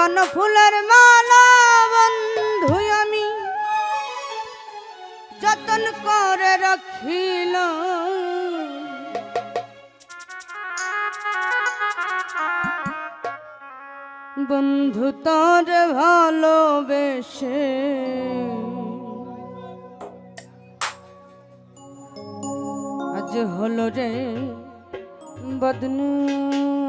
বন ফুলের মালা, বন্ধু আমি। যতন করে রাখিল। বন্ধু তোর ভালোবেসে। আজ হলো রে বদনু।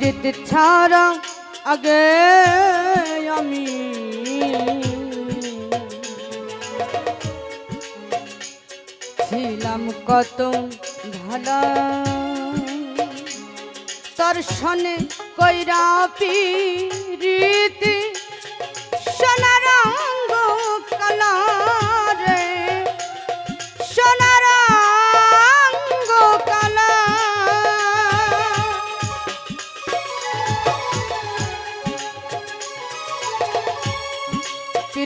বিরতি ছাড়া আগে আমি। ছিলাম কত ভালা। তোর সনে কইরা পিরিতি সোনার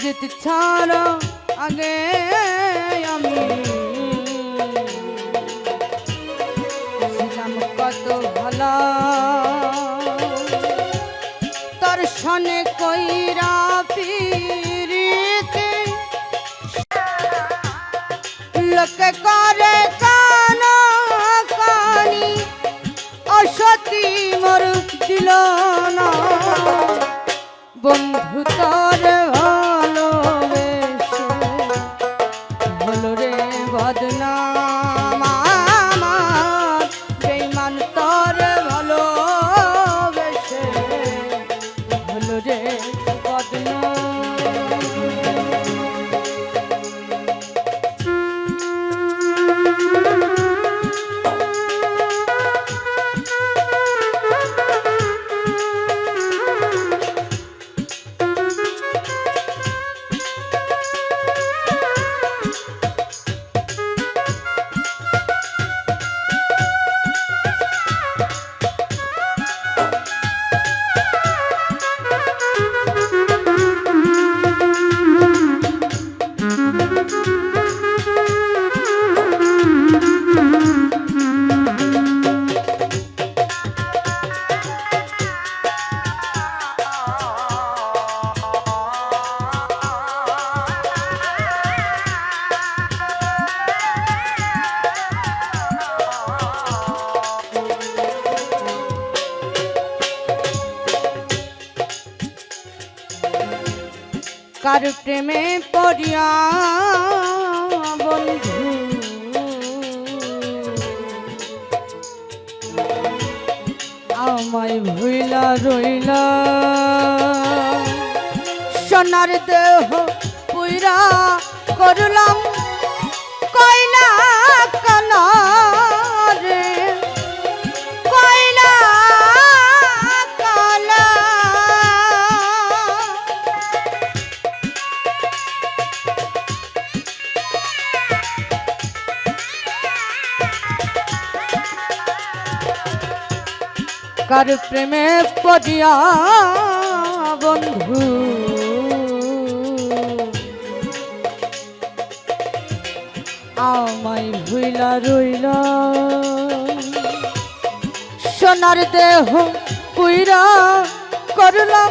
প্রীতি ছাড়া, আগে আমি ছিলাম কত ভালো। তোর সনে কইরা পিরিতে লোকে করে কান কানি, অসতী মর দিল না। বন্ধু তোর বদনাম কার প্রেমে পড়িয়া বন্ধু। আমায় ভুইলা রইলা। সোনার দেহ পুইরা করলাম। কার প্রেমে পদিয়া বন্ধু? আমায় ভুইলা রইল। সোনার দেহ পুইরা করলাম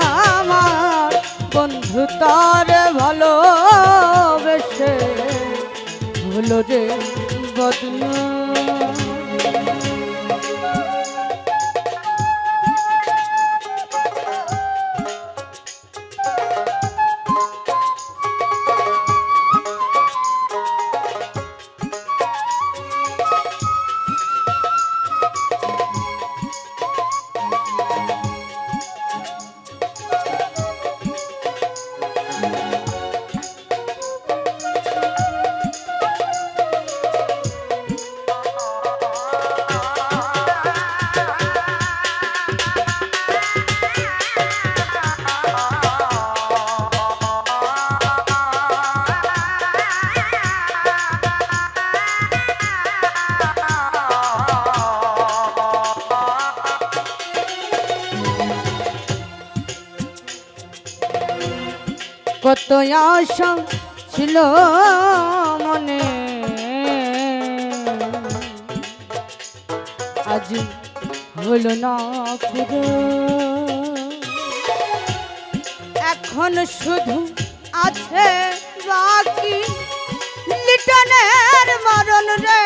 বন্ধু তার ভালোবেসে হলো রে বদনাম কত আশা ছিল মনে। আজ হলো না এখন শুধু আছে বাকি লিটনের মরণ রে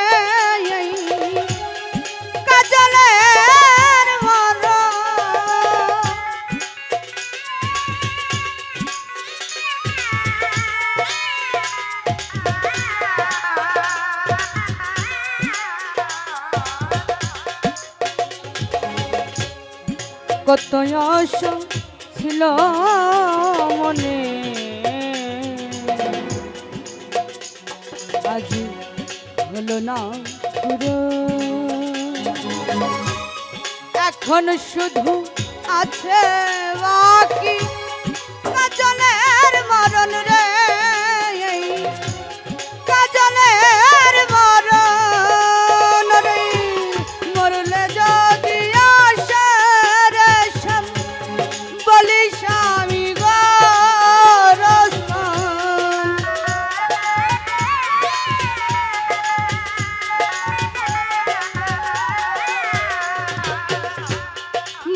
কত আশা ছিল মনে। আজ হলো না পুরো। এখন শুধু আছে বাকি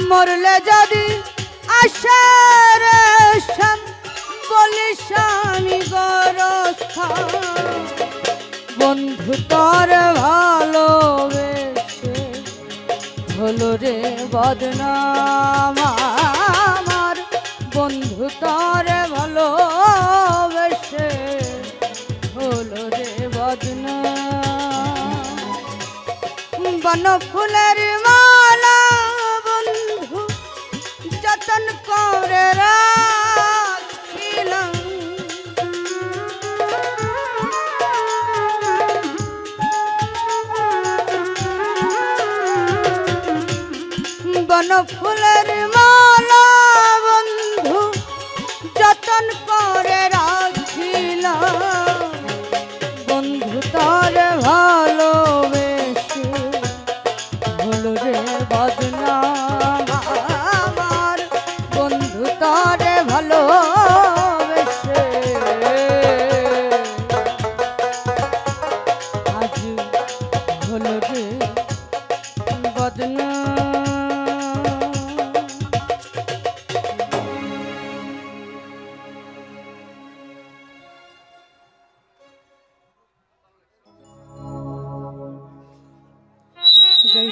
মরলে যদি আসে রে শ্যাম, বলিস আমি গোরস্থান বন্ধু তোর ভালোবেসে হলো রে বদনাম আমার। বন্ধু তোর ভালোবেসে হলো রে বদনাম। বন ফুলের বন ফুলের মালা বন্ধু যতন করে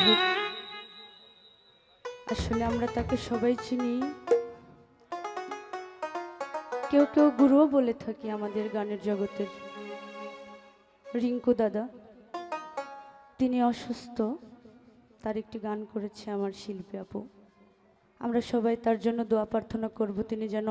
হোক আসলে আমরা তাকে সবাই চিনি। কেউ কেউ গুরুও বলে থাকি আমাদের গানের জগতের। রিঙ্কু দাদা, তিনি অসুস্থ, তার একটি গান করেছে আমার শিল্পী আপু। আমরা সবাই তার জন্য দোয়া প্রার্থনা করব, তিনি যেন